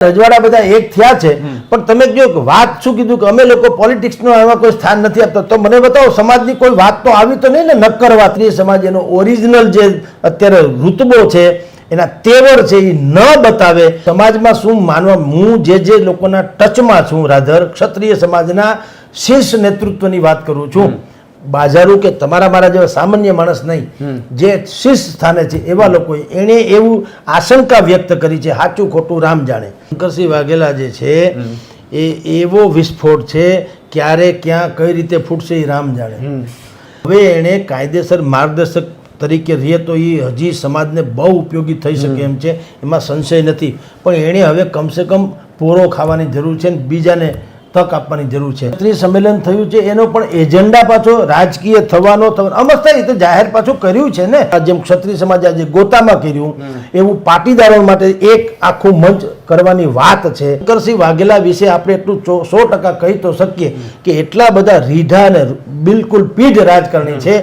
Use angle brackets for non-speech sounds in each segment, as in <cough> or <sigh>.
રજવાડા બધા એક થયા છે. પણ તમે જો વાત શું કીધું કે અમે લોકો પોલિટિક્સનો એમાં કોઈ સ્થાન નથી આપતા તો મને બતાવો સમાજની કોઈ વાત તો આવી તો નહીં ને નક્કર વાત. સમાજ એનો ઓરિજિનલ જે અત્યારે રૂતબો છે એના તેવર છે એ ન બતાવે. સમાજમાં શું માનવા હું જે જે લોકોના ટચમાં છું રાધર ક્ષત્રિય સમાજના શીર્ષ નેતૃત્વની વાત કરું છું. બાજારો કે તમારા મારા જેવા સામાન્ય માણસ નહીં જે શીર્ષ સ્થાને છે એવા લોકોએ એણે એવું આશંકા વ્યક્ત કરી છે સાચું ખોટું રામ જાણે. શંકરસિંહ વાઘેલા જે છે એ એવો વિસ્ફોટ છે ક્યારે ક્યાં કઈ રીતે ફૂટશે એ રામ જાણે. હવે એણે કાયદેસર માર્ગદર્શક તરીકે રહે તો એ હજી સમાજને બહુ ઉપયોગી થઈ શકે એમ છે એમાં સંશય નથી. પણ એણે હવે કમસે કમ પોરો ખાવાની જરૂર છે ને બીજાને તક આપવાની જરૂર છે. ક્ષત્રિય સંમેલન થયું છે એનો પણ એજન્ડા પાછો રાજકીય થવાનો અમસ્તા રીતે જાહેર પાછું કર્યું છે ને? જેમ ક્ષત્રિય સમાજ આજે ગોતામાં કર્યું એવું પાટીદારો માટે એક આખું મંચ કરવાની વાત છે. શંકરસિંહ વાઘેલા વિશે આપણે એટલું સો ટકા કહી તો શકીએ કે એટલા બધા રીઢા અને બિલકુલ પીઢ રાજકારણી છે.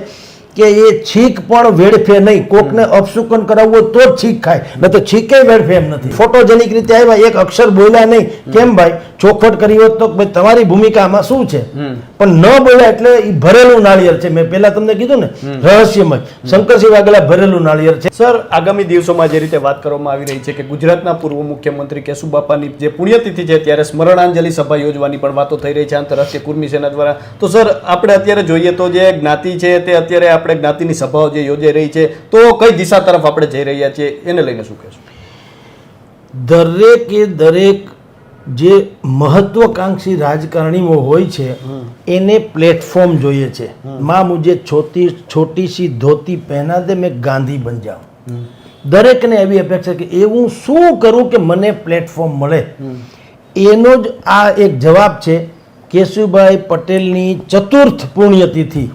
કે એ છીક પણ વેડફે નહીં. કોકને અપશુકન કરાવવું તો જ છીક ખાય. ન તો છીકે વેડફે એમ નથી. ફોટોજેનિક રીતે આવ્યા એક અક્ષર બોલ્યા નહીં. કેમ ભાઈ? ચોખવટ કરી હોત તો તમારી ભૂમિકામાં શું છે? પણ ન બોલ્યા એટલે એ ભરેલું નાળિયેર છે. મેં પહેલા તમને કીધું ને રહસ્યમય. શંકરસિંહ વાઘેલા ભરેલું નાળિયેર છે. સર આગામી દિવસોમાં જે રીતે વાત કરવામાં આવી રહી છે કે ગુજરાતના પૂર્વ મુખ્યમંત્રી કેશુબાપાની જે પુણ્યતિથિ છે ત્યારે સ્મરણાંજલિ સભા યોજવાની પણ વાતો થઈ રહી છે આંતરરાષ્ટ્રીય કુર્મી સેના દ્વારા. તો સર આપણે અત્યારે જોઈએ તો જે જ્ઞાતિ છે તે અત્યારે આપણે જ્ઞાતિની સભાઓ જે યોજાઈ રહી છે તો કઈ દિશા તરફ આપણે જઈ રહ્યા છીએ એને લઈને શું કહેશું? દરેકે દરેક જે મહત્વકાંક્ષી રાજકારણીઓ હોય છે એને પ્લેટફોર્મ જોઈએ છે. માં મુજે છોટી છોટી સી ધોતી પહેના દે મેં ગાંધી બન જાઉં. દરેકને એવી અપેક્ષા કે એ હું શું કરું કે મને પ્લેટફોર્મ મળે? એનો જ આ એક જવાબ છે કેશુભાઈ પટેલની ચતુર્થ પુણ્યતિથિ.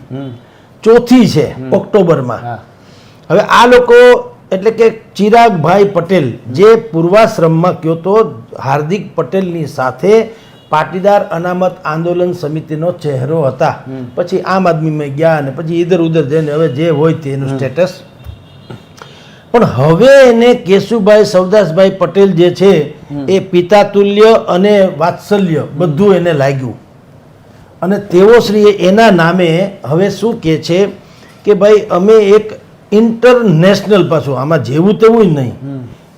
ચોથી છે ઓક્ટોબરમાં. હવે આ લોકો એટલે કે ચિરાગભાઈ પટેલ જે પૂર્વાશ્રમમાં કયો તો હાર્દિક પટેલની સાથે પાટીદાર અનામત આંદોલન સમિતિનો ચહેરો હતા. પછી આમ આદમીમાં ગયા અને પછી ઇધર ઉધર જઈને હવે જે હોય તેનું સ્ટેટસ. પણ હવે એને કેશુભાઈ સવદાસભાઈ પટેલ જે છે એ પિતા તુલ્ય અને વાત્સલ્ય બધું એને લાગ્યું. અને તેઓ શ્રીએ એના નામે હવે શું કહે છે કે ભાઈ અમે એક ઇન્ટરનેશનલ પાછું આમાં જેવું તેવું જ નહીં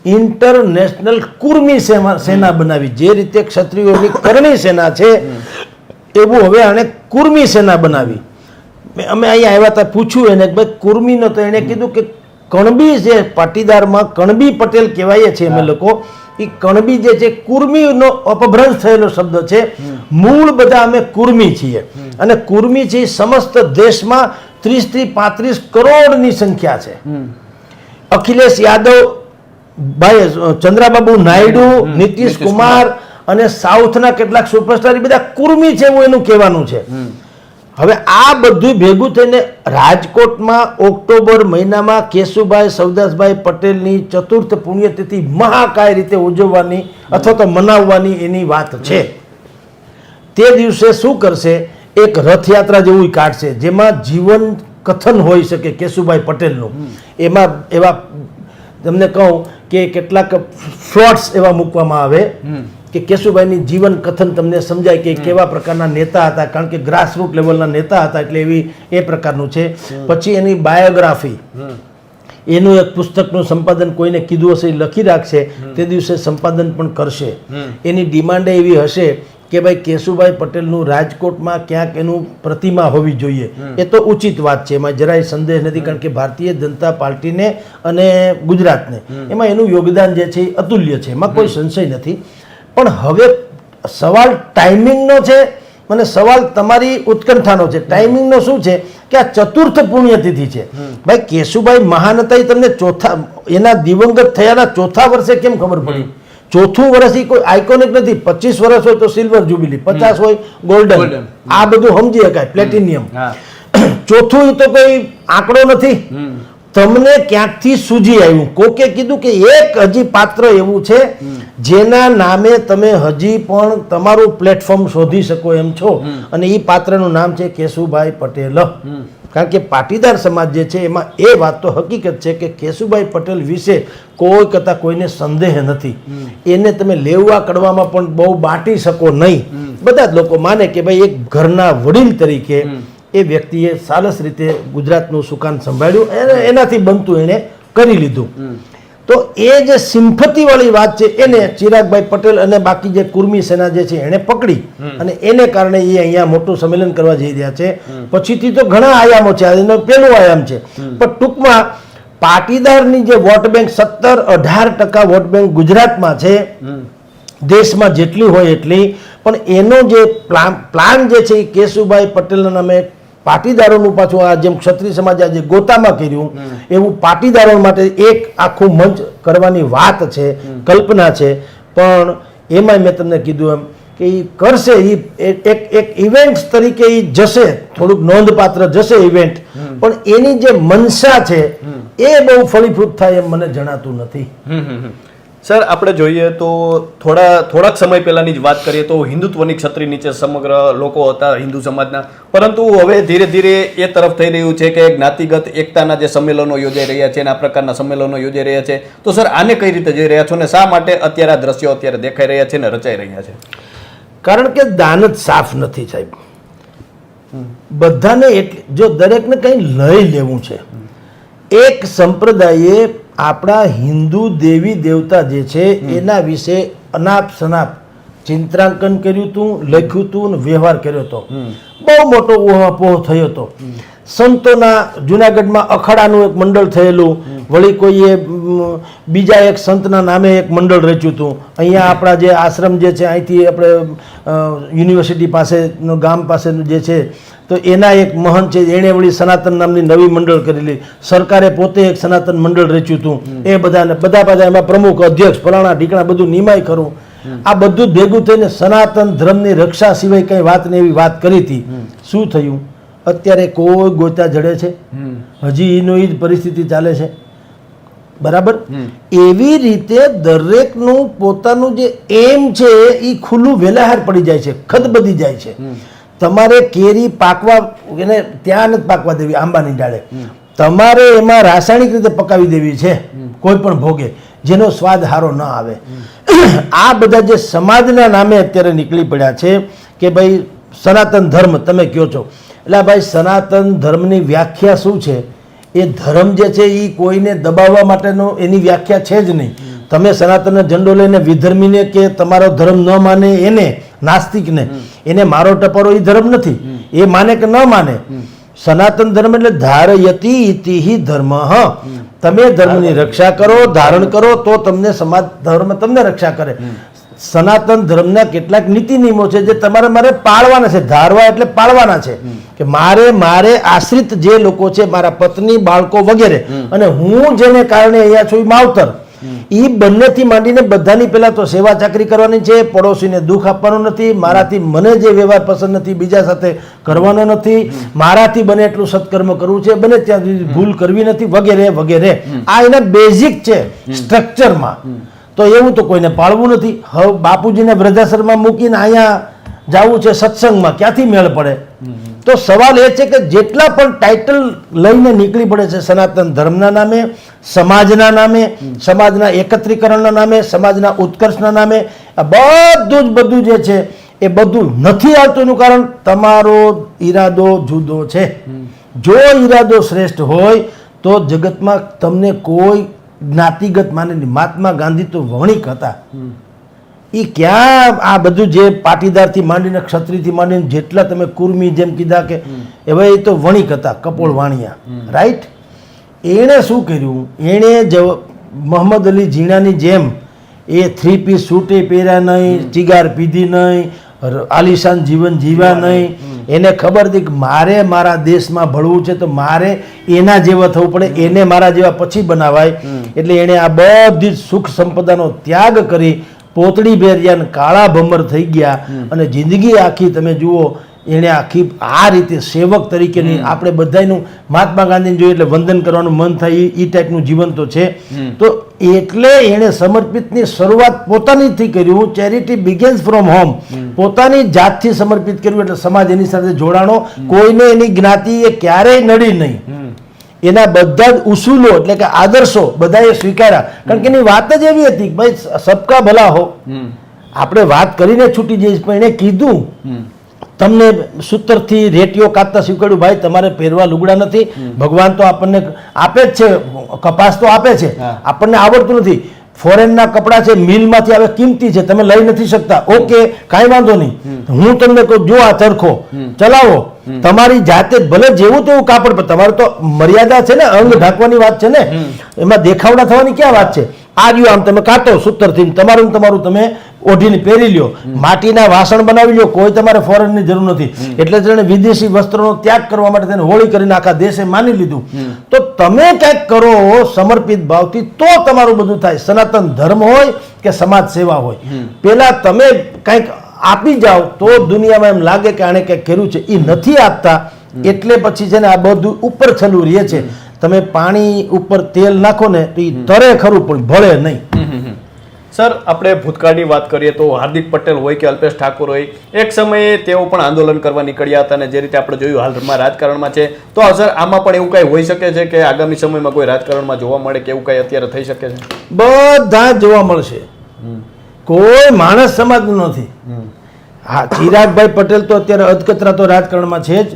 ઇન્ટરનેશનલ કુર્મી સેના બનાવી. જે રીતે ક્ષત્રિયોની કરણી સેના છે એવું હવે આણે કુર્મી સેના બનાવી. અમે અહીંયા આવ્યા હતા પૂછ્યું એને કે ભાઈ કુર્મીનો તો એણે કીધું કે કણબી જે પાટીદારમાં કણબી પટેલ કહેવાય છે અમે લોકો એ કણબી જે છે કુર્મીનો અપભ્રંશ થયેલો શબ્દ છે. મૂળ બધા અમે કુર્મી છીએ. અને કુર્મી છે સમસ્ત દેશમાં ત્રીસથી પાંત્રીસ કરોડની સંખ્યા છે. અખિલેશ યાદવ ભાઈ ચંદ્રાબાબુ નાયડુ નીતિશ કુમાર અને સાઉથના કેટલાક સુપરસ્ટાર એ બધા કુર્મી છે એવું એનું કહેવાનું છે. હવે આ બધું ભેગું થઈને રાજકોટમાં ઓક્ટોબર મહિનામાં કેશુભાઈ સવદાસભાઈ પટેલની ચતુર્થ પુણ્યતિથિ મહાકાય રીતે ઉજવવાની અથવા તો મનાવવાની એની વાત છે. તે દિવસે શું કરશે? એક રથયાત્રા જેવું કાઢશે જેમાં જીવન કથન હોઈ શકે કેશુભાઈ પટેલનું. એમાં એવા તમને કહું કે કેટલાક ફ્લોટ્સ એવા મૂકવામાં આવે. કે કેશુભાઈની જીવન કથન તમને સમજાય કે કેવા પ્રકારના નેતા હતા? કારણ કે ગ્રાસરૂટ લેવલના નેતા હતા એટલે એવી એ પ્રકારનું છે. પછી એની બાયોગ્રાફી એનું એક પુસ્તકનું સંપાદન કોઈને કીધું હશે એ લખી રાખશે. તે દિવસે સંપાદન પણ કરશે. એની ડિમાન્ડ એવી હશે કે ભાઈ કેશુભાઈ પટેલનું રાજકોટમાં ક્યાંક એનું પ્રતિમા હોવી જોઈએ. એ તો ઉચિત વાત છે. એમાં જરાય સંદેહ નથી કારણ કે ભારતીય જનતા પાર્ટીને અને ગુજરાતને. એમાં એનું યોગદાન જે છે એ અતુલ્ય છે. એમાં કોઈ સંશય નથી. પણ હવે સવાલ ટાઈમિંગનો છે અને સવાલ તમારી ઉત્કંઠાનો છે. ટાઈમિંગનો શું છે? કે આ ચતુર્થ પુણ્યતિથિ છે. ભાઈ કેશુભાઈ મહાન હતા તમને ચોથા એના દિવંગત થયાના ચોથા વર્ષે કેમ ખબર પડી? ચોથું વર્ષ કોઈ આઇકોનિક નથી. પચીસ વર્ષ હોય તો સિલ્વર જુબિલી પચાસ હોય ગોલ્ડન આ બધું સમજી શકાય. પ્લેટિનિયમ ચોથું તો કોઈ આંકડો નથી. તમને ક્યાંકથી સૂજી આવ્યું? કોકે કીધું કે એક હજી પાત્ર એવું છે જેના નામે તમે હજી પણ તમારું પ્લેટફોર્મ શોધી શકો એમ છો. અને એ પાત્રનું નામ છે કેશુભાઈ પટેલ. કારણ કે પાટીદાર સમાજ જે છે એમાં એ વાત તો હકીકત છે કે કેશુભાઈ પટેલ વિશે કોઈ કરતાં કોઈને સંદેહ નથી. એને તમે લેવા કડવામાં પણ બહુ બાંટી શકો નહીં. બધા જ લોકો માને કે ભાઈ એક ઘરના વડીલ તરીકે એ વ્યક્તિએ સાલસ રીતે ગુજરાતનું સુકાન સંભાળ્યું એનાથી બનતું એણે કરી લીધું. તો એ જે સિમ્ફતીવાળી વાત છે એને ચિરાગભાઈ પટેલ અને બાકી જે કુર્મી સેના જે છે એને પકડી. અને એને કારણે એ અહીંયા મોટું સંમેલન કરવા જઈ રહ્યા છે. પછીથી તો ઘણા આયામો છે એનો પહેલો આયામ છે. પણ ટૂંકમાં પાટીદારની જે વોટ બેંક સત્તર અઢાર ટકા વોટ બેંક ગુજરાતમાં છે દેશમાં જેટલી હોય એટલી. પણ એનો જે પ્લાન પ્લાન જે છે એ કેશુભાઈ પટેલના નામે પાટીદારોનું પાછું આ જેમ ક્ષત્રિય સમાજે આજે ગોતામાં કર્યું એવું પાટીદારો માટે એક આખું મંચ કરવાની વાત છે કલ્પના છે. પણ એમાંય મેં તમને કીધું એમ કે એ કરશે એ એક એક ઇવેન્ટ તરીકે એ જશે થોડુંક નોંધપાત્ર જશે ઇવેન્ટ પણ એની જે મનસા છે એ બહુ ફળીફૂટ થાય એમ મને જણાતું નથી. સર આપણે જોઈએ તો થોડા થોડાક સમય પહેલાંની જ વાત કરીએ તો હિન્દુત્વની છત્રી નીચે સમગ્ર લોકો હતા હિન્દુ સમાજના. પરંતુ હવે ધીરે ધીરે એ તરફ થઈ રહ્યું છે કે જ્ઞાતિગત એકતાના જે સંમેલનો યોજાઈ રહ્યા છે અને આ પ્રકારના સંમેલનો યોજાઈ રહ્યા છે. તો સર આને કઈ રીતે જઈ રહ્યા છો ને શા માટે અત્યારે આ દ્રશ્યો અત્યારે દેખાઈ રહ્યા છે ને રચાઈ રહ્યા છે? કારણ કે દાન જ સાફ નથી સાહેબ. બધાને એક જો દરેકને કંઈ લઈ લેવું છે એક સંપ્રદાયે આપણા હિન્દુ દેવી દેવતા જે છે એના વિશે અનાપ શનાપ ચિંત્રાંકન કર્યું હતું લખ્યું હતું વ્યવહાર કર્યો હતો બહુ મોટો ઉહાપોહ થયો હતો સંતોના જુનાગઢમાં અખાડાનું એક મંડળ થયેલું. વળી કોઈએ બીજા એક સંતના નામે એક મંડળ રચ્યું હતું. અહીંયા આપણા જે આશ્રમ જે છે અહીંથી આપણે યુનિવર્સિટી પાસેનું ગામ પાસેનું જે છે તો એના એક મહંત છે એણે વળી સનાતન નામની નવી મંડળ કરેલી. સરકારે પોતે એક સનાતન મંડળ રચ્યું હતું. એ બધાને બધા બધા એમાં પ્રમુખ અધ્યક્ષ ફલાણા ઢીકણા બધું નિમાય ખરું. આ બધું ભેગું થઈને સનાતન ધર્મની રક્ષા સિવાય કઈ વાત ને એવી વાત કરી હતી. શું થયું? અત્યારે કોઈ ગોતા જડે છે. હજી એનો એ જ પરિસ્થિતિ ચાલે છે. બરાબર? એવી રીતે દરેકનું પોતાનું જે એમ છે એ ખુલ્લું વેલાહાર પડી જાય છે ખદબદી જાય છે. તમારે કેરી પાકવા એને ત્યાં નથી પાકવા દેવી આંબાની ડાળે. તમારે એમાં રાસાયણિક રીતે પકાવી દેવી છે કોઈ પણ ભોગે જેનો સ્વાદ સારો ન આવે. <clears throat> આ બધા જે સમાજના નામે અત્યારે નીકળી પડ્યા છે કે ભાઈ સનાતન ધર્મ તમે કહો છો. એટલે ભાઈ સનાતન ધર્મની વ્યાખ્યા શું છે? એ ધર્મ જે છે એ કોઈને દબાવવા માટેનો એની વ્યાખ્યા છે જ નહીં. તમે સનાતનનો ઝંડો લઈને વિધર્મીને કે તમારો ધર્મ ન માને એને, નાસ્તિકને, એને મારો ટપરો એ ધર્મ નથી. એ માને કે ન માને? સનાતન ધર્મ એટલે ધારયતી ઇતિહિ ધર્મ. તમે ધર્મની રક્ષા કરો, ધારણ કરો, તો તમને સમાજ ધર્મ તમને રક્ષા કરે. સનાતન ધર્મના કેટલાક નીતિ નિયમો છે જે તમારે મારે પાળવાના છે ધારવા એટલે પાળવાના છે. કે મારે મારે આશ્રિત જે લોકો છે મારા પત્ની બાળકો વગેરે અને હું જેને કારણે અહીંયા છું માવતર. એ બંનેથી માંડીને બધાની પહેલા તો સેવા ચાકરી કરવાની છે પડોશીને દુઃખ આપવાનું નથી મારાથી મને જે વ્યવહાર પસંદ નથી બીજા સાથે કરવાનો નથી મારાથી બને એટલું સત્કર્મ કરવું છે બને ત્યાં સુધી ભૂલ કરવી નથી વગેરે વગેરે. આ એના બેઝિક છે સ્ટ્રક્ચરમાં તો એવું તો કોઈને પાળવું નથી. હવે બાપુજીને વૃદ્ધાશ્રમમાં મૂકીને અહીંયા જવું છે સત્સંગમાં. ક્યાંથી મેળ પડે? તો સવાલ એ છે કે જેટલા પણ ટાઇટલ લઈને નીકળી પડે છે સનાતન ધર્મના નામે, સમાજના નામે, સમાજના એકત્રીકરણના નામે, સમાજના ઉત્કર્ષના નામે, આ બધું જ બધું જે છે એ બધું નથી આવતું એનું કારણ તમારો ઈરાદો જુદો છે. જો ઈરાદો શ્રેષ્ઠ હોય તો જગતમાં તમને કોઈ જ્ઞાતિગત માને મહાત્મા ગાંધી તો વણિક હતા. એ ક્યાં આ બધું જે પાટીદારથી માંડીને ક્ષત્રિયથી માંડીને જેટલા તમે કુર્મી જેમ કીધા કે હવે એ તો વણિક હતા કપોળ વાણિયા. રાઈટ એણે શું કર્યું? એણે જ મોહમ્મદ અલી ઝીણાની જેમ એ થ્રી પીસ સૂટે પહેર્યા નહીં ચિગાર પીધી નહીં આલિશાન જીવન જીવ્યા નહીં. એને ખબર હતી કે મારે મારા દેશમાં ભળવું છે તો મારે એના જેવા થવું પડે એને મારા જેવા પછી બનાવાય. એટલે એણે આ બધી જ સુખ સંપદાનો ત્યાગ કરી પોતળી ભેરિયા કાળા ભમર થઈ ગયા અને જિંદગી આખી તમે જુઓ એણે આખી આ રીતે સેવક તરીકેની આપણે બધાનું મહાત્મા ગાંધીને જોઈએ એટલે વંદન કરવાનું મન થાય એ- ટાઈપનું જીવન તો છે. તો એટલે એણે સમર્પિતની શરૂઆત પોતાનીથી કર્યું ચેરિટી બિગેન્સ ફ્રોમ હોમ. પોતાની જાતથી સમર્પિત કર્યું એટલે સમાજ એની સાથે જોડાણો. કોઈને એની જ્ઞાતિ એ ક્યારેય નડી નહીં. એના બધા જ ઉસૂલો એટલે કે આદર્શો બધાએ સ્વીકાર્યા. કારણ કે એની વાત જ એવી હતી કે ભાઈ સબકા ભલા હો. આપણે વાત કરીને છૂટી જઈશ પણ એણે કીધું તમને સૂતરથી રેટીઓ કાપતા શીખવાડ્યું ભાઈ તમારે પહેરવા લુગડા નથી. ભગવાન તો આપણને આપે જ છે કપાસ તો આપે છે. આપણને આવડતું નથી. ફોરેનના કપડાં છે મિલમાંથી આવે કિંમતી છે તમે લઈ નથી શકતા. ઓકે કાંઈ વાંધો નહીં. હું તમને કહું જો આ ચરખો ચલાવો. તમારી જાતે ભલે જેવું તેવું કાપડ પણ તમારે તો મર્યાદા છે ને અંગ ઢાંકવાની વાત છે ને. એમાં દેખાવડા થવાની ક્યાં વાત છે? આ રહ્યું આમ તમે કાઢો સૂતરથી તમારું તમારું તમે ઓઢીને પહેરી લ્યો. માટીના વાસણ બનાવી લ્યો કોઈ તમારે ફોરેનની જરૂર નથી. એટલે જ વિદેશી વસ્ત્રોનો ત્યાગ કરવા માટે તેને હોળી કરીને આખા દેશે માની લીધું. તો તમે કંઈક કરો સમર્પિત ભાવથી તો તમારું બધું થાય. સનાતન ધર્મ હોય કે સમાજ સેવા હોય. પેલા તમે કંઈક આપી જાઓ તો દુનિયામાં એમ લાગે કે આણે કંઈક કર્યું છે. એ નથી આપતા. એટલે પછી છે ને આ બધું ઉપર છલું રહે છે. તમે પાણી ઉપર તેલ નાખો ને તો એ તરે ખરું પણ ભળે નહીં. સર આપણે ભૂતકાળની વાત કરીએ તો હાર્દિક પટેલ હોય કે અલ્પેશ ઠાકોર હોય એક સમયે તેઓ પણ આંદોલન કરવા નીકળ્યા હતા અને જે રીતે આપણે જોયું હાલમાં રાજકારણમાં છે તો સર આમાં પણ એવું કાંઈ હોઈ શકે છે કે આગામી સમયમાં કોઈ રાજકારણમાં જોવા મળે કે એવું કાંઈ અત્યારે થઈ શકે છે? બધા જોવા મળશે. કોઈ માણસ સમાજનું નથી. હા ચિરાગભાઈ પટેલ તો અત્યારે અધકતરા તો રાજકારણમાં છે જ.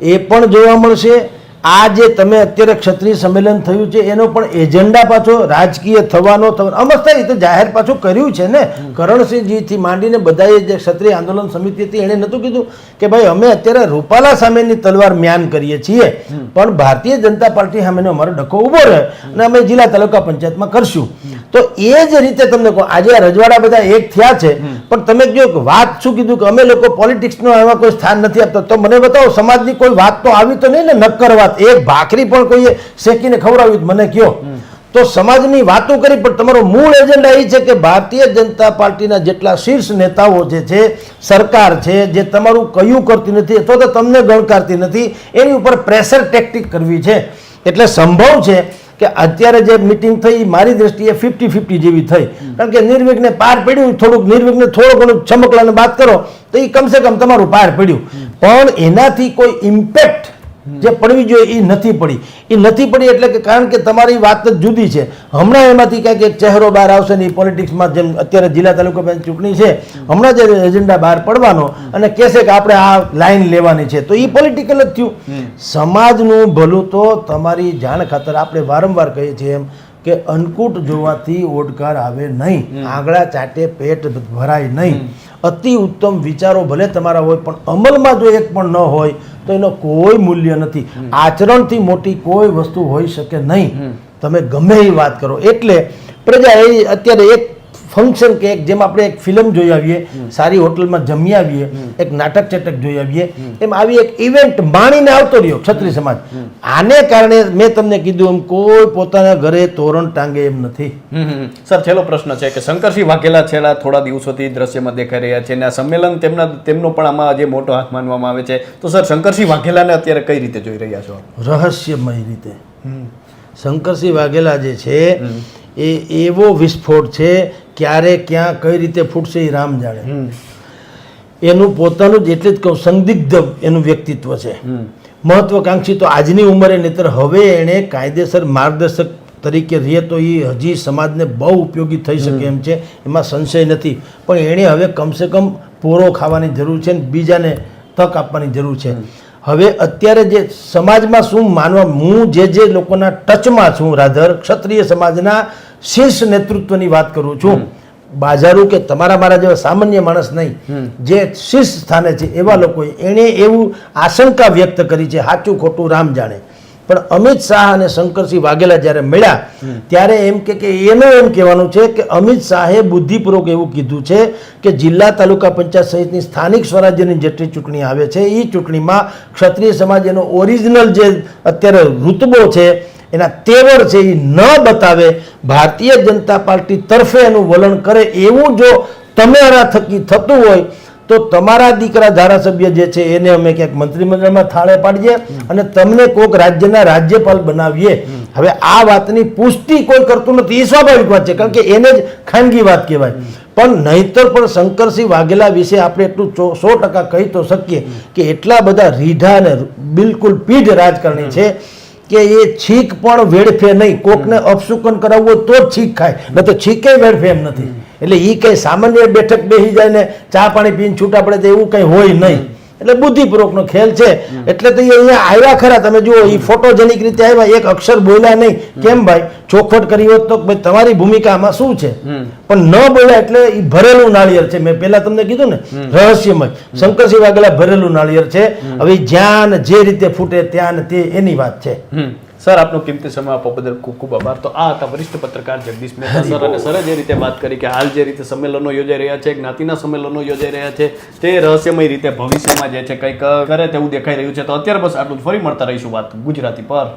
એ પણ જોવા મળશે. આ જે તમે અત્યારે ક્ષત્રિય સંમેલન થયું છે એનો પણ એજન્ડા પાછો રાજકીય થવાનો અમસ્તા એ તો જાહેર પાછું કર્યું છે ને. કરણસિંહજીથી માંડીને બધાએ જે ક્ષત્રિય આંદોલન સમિતિ હતી એણે નહોતું કીધું કે ભાઈ અમે અત્યારે રૂપાલા સામેની તલવાર મ્યાન કરીએ છીએ. પણ ભારતીય જનતા પાર્ટી સામેનો અમારો ડખો ઊભો રહે અને અમે જિલ્લા તાલુકા પંચાયતમાં કરશું. તો એ જ રીતે તમને કહું આજે આ રજવાડા બધા એક થયા છે. પણ તમે જો વાત શું કીધું કે અમે લોકો પોલિટિક્સનો એમાં કોઈ સ્થાન નથી આપતા તો મને બતાવો સમાજની કોઈ વાત તો આવી તો નહીં ને નક્કર વાત. એક ભાખરી પણ કોઈએ શેકીને ખવડાવી મને કયો. તો સમાજની વાતો કરી પણ તમારો મૂળ એજન્ડા એ છે કે ભારતીય જનતા પાર્ટીના જેટલા શીર્ષ નેતાઓ જે છે સરકાર છે જે તમારું કયું કરતી નથી અથવા તો તમને ગણકારતી નથી એની ઉપર પ્રેશર ટેક્ટિક કરવી છે. એટલે સંભવ છે કે અત્યારે જે મિટિંગ થઈ મારી દ્રષ્ટિએ ફિફ્ટી ફિફ્ટી જેવી થઈ. કારણ કે નિર્વિઘ્ને પાર પડ્યું થોડુંક નિર્વિઘ્ને થોડું ઘણું ચમકલાને વાત કરો તો એ કમસે કમ તમારું પાર પડ્યું. પણ એનાથી કોઈ ઇમ્પેક્ટ જે પડવી જોઈએ એ નથી પડી. એ નથી પડી એટલે કે કારણ કે તમારી વાત જ જુદી છે. હમણાં એમાંથી ક્યાંક એક ચહેરો બહાર આવશે ને એ પોલિટિક્સમાં જેમ અત્યારે જિલ્લા તાલુકા પંચાયત ચૂંટણી છે હમણાં જે એજન્ડા બહાર પડવાનો અને કહેશે કે આપણે આ લાઈન લેવાની છે. તો એ પોલિટિકલ જ થયું. સમાજનું ભલું તો તમારી જાણ ખાતર આપણે વારંવાર કહીએ છીએ એમ કે અન્નકૂટ જોવાથી ઓડકાર આવે નહીં. આંગળા ચાટે પેટ ભરાય નહીં. અતિ ઉત્તમ વિચારો ભલે તમારા હોય પણ અમલમાં જો એક પણ ન હોય તો એનો કોઈ મૂલ્ય નથી. આચરણથી મોટી કોઈ વસ્તુ હોઈ શકે નહીં. તમે ગમે એ વાત કરો. એટલે પ્રજા એ અત્યારે એક ફંક્શન કે એક જેમ આપણે એક ફિલ્મ જોઈ આવીએ સારી હોટલમાં જમી આવીએ એક નાટક ચટક જોઈ આવીએ એમ આવી એક ઇવેન્ટ માણીને આવતો રહ્યો ક્ષત્રિય સમાજ. આને કારણે મેં તમને કીધું એમ કોઈ પોતાના ઘરે તોરણ ટાંગે એમ નથી. સર છેલ્લો પ્રશ્ન છે કે શંકરસિંહ વાઘેલા છેલ્લા થોડા દિવસોથી દ્રશ્યમાં દેખાઈ રહ્યા છે અને આ સંમેલન તેમના તેમનો પણ આમાં જે મોટો હાથ માનવામાં આવે છે. તો સર શંકરસિંહ વાઘેલાને અત્યારે કઈ રીતે જોઈ રહ્યા છો? રહસ્યમય રીતે. શંકરસિંહ વાઘેલા જે છે એ એવો વિસ્ફોટ છે ક્યારે ક્યાં કઈ રીતે ફૂટશે એ રામ જાણે. એનું પોતાનું જ એટલે જ કહું સંદિગ્ધ એનું વ્યક્તિત્વ છે. મહત્વકાંક્ષી તો આજની ઉંમરે નહીતર હવે એણે કાયદેસર માર્ગદર્શક તરીકે રહે તો એ હજી સમાજને બહુ ઉપયોગી થઈ શકે એમ છે એમાં સંશય નથી. પણ એણે હવે કમસે કમ પોરો ખાવાની જરૂર છે ને બીજાને તક આપવાની જરૂર છે. હવે અત્યારે જે સમાજમાં શું માનવા હું જે જે લોકોના ટચમાં છું રાધર ક્ષત્રિય સમાજના શીર્ષ નેતૃત્વની વાત કરું છું. બાજારું કે તમારા મારા જેવા સામાન્ય માણસ નહીં જે શીર્ષ સ્થાને છે એવા લોકોએ એણે એવું આશંકા વ્યક્ત કરી છે સાચું ખોટું રામ જાણે. પણ અમિત શાહ અને શંકરસિંહ વાઘેલા જ્યારે મળ્યા ત્યારે એમ કે કે એનું એમ કહેવાનું છે કે અમિત શાહે બુદ્ધિપૂર્વક એવું કીધું છે કે જિલ્લા તાલુકા પંચાયત સહિતની સ્થાનિક સ્વરાજ્યની જેટલી ચૂંટણી આવે છે એ ચૂંટણીમાં ક્ષત્રિય સમાજ એનો ઓરિજિનલ જે અત્યારે રૂતબો છે એના તેવર છે એ ન બતાવે ભારતીય જનતા પાર્ટી તરફે એનું વલણ કરે એવું જો તમારા થકી થતું હોય તો તમારા દીકરા ધારાસભ્ય જે છે, એને અમે ક્યાંક મંત્રીમંડળમાં થાળે પાડીએ અને તમને કોઈક રાજ્યના રાજ્યપાલ બનાવીએ. હવે આ વાતની પુષ્ટિ કોઈ કરતું નથી, એ સ્વાભાવિક વાત છે, કારણ કે એને જ ખાનગી વાત કહેવાય. પણ નહીતર પણ શંકરસિંહ વાઘેલા વિશે આપણે એટલું સો ટકા કહી તો શકીએ કે એટલા બધા રીઢા અને બિલકુલ પીઢ રાજકારણી છે કે એ છીક પણ વેડફે નહીં. કોકને અપશુકન કરાવવું તો જ છીક ખાય ન તો છીકે વેડફે એમ નથી. એટલે એ કઈ સામાન્ય બેઠક બેસી જાય ને ચા પાણી પીને છૂટા પડે તો એવું કઈ હોય નહીં. એટલે બુદ્ધિપૂર્વકનો ખેલ છે. એટલે તો એ અહીંયા આવ્યા ખરા. તમે જુઓ એ ફોટોજેનિક રીતે આવ્યા. એક અક્ષર બોલ્યા નહીં. કેમ ભાઈ? ચોખવટ કરી હોત તો ભાઈ તમારી ભૂમિકામાં શું છે? પણ ન બોલ્યા એટલે એ ભરેલું નાળિયેર છે. મેં પહેલા તમને કીધું ને રહસ્યમય. શંકરસિંહ વાઘેલા ભરેલું નાળિયેર છે. હવે જ્યાં ને જે રીતે ફૂટે ત્યાં ને તે એની વાત છે. સર આપનો કિંમતી સમય આપવા બદલ ખૂબ ખૂબ આભાર. તો આ હતા વરિષ્ઠ પત્રકાર જગદીશ મહેતા સર અને સરે જે રીતે વાત કરી કે હાલ જે રીતે સંમેલનો યોજાઈ રહ્યા છે જ્ઞાતિના સંમેલનો યોજાઈ રહ્યા છે તે રહસ્યમય રીતે ભવિષ્યમાં જે છે કંઈક કરે તેવું દેખાઈ રહ્યું છે. તો અત્યારે બસ આટલું ફરી મળતા રહીશું વાત ગુજરાતી પર.